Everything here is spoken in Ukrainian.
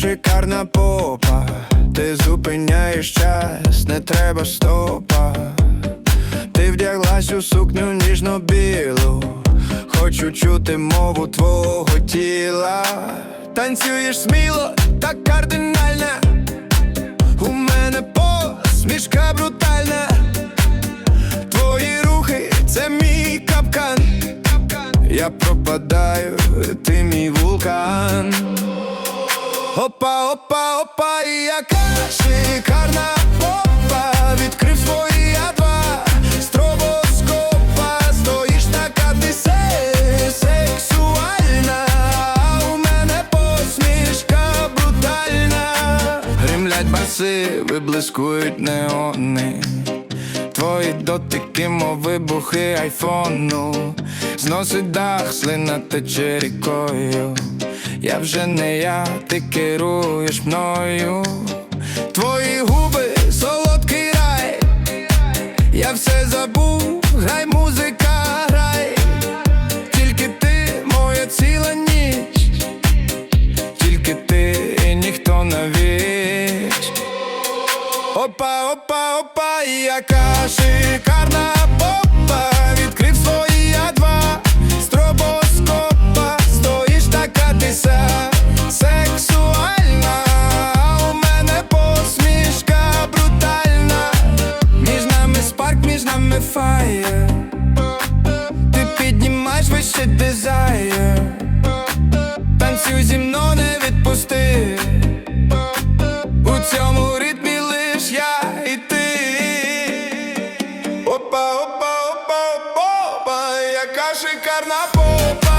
шикарна попа, ти зупиняєш час, не треба стопа. Ти вдяглась у сукню ніжно-білу, хочу чути мову твого тіла. Танцюєш сміло, так кардинально. У мене посмішка брутальна. Твої рухи це мій капкан. Я пропадаю, ти мій вулкан. Опа, опа, опа, і яка шикарна попа. Відкрив свої два. Стробоскопа. Стоїш така ти се- сексуальна у мене посмішка брутальна. Гримлять баси, виблискують неони. Твої дотики, мов вибухи айфону. Зносить дах, слина тече рікою Я вже не я, ти керуєш мною. Твої губи, солодкий рай. Я все забув, грай музика, грай. Тільки ти, моя ціла ніч. Тільки ти і ніхто навіч Опа, опа, опа, яка шикарна попа нами Ти піднімаєш вище дизайр Танцюй зі мною, не відпусти у цьому ритмі лиш я і ти. Опа, опа, опа, опа, яка шикарна попа.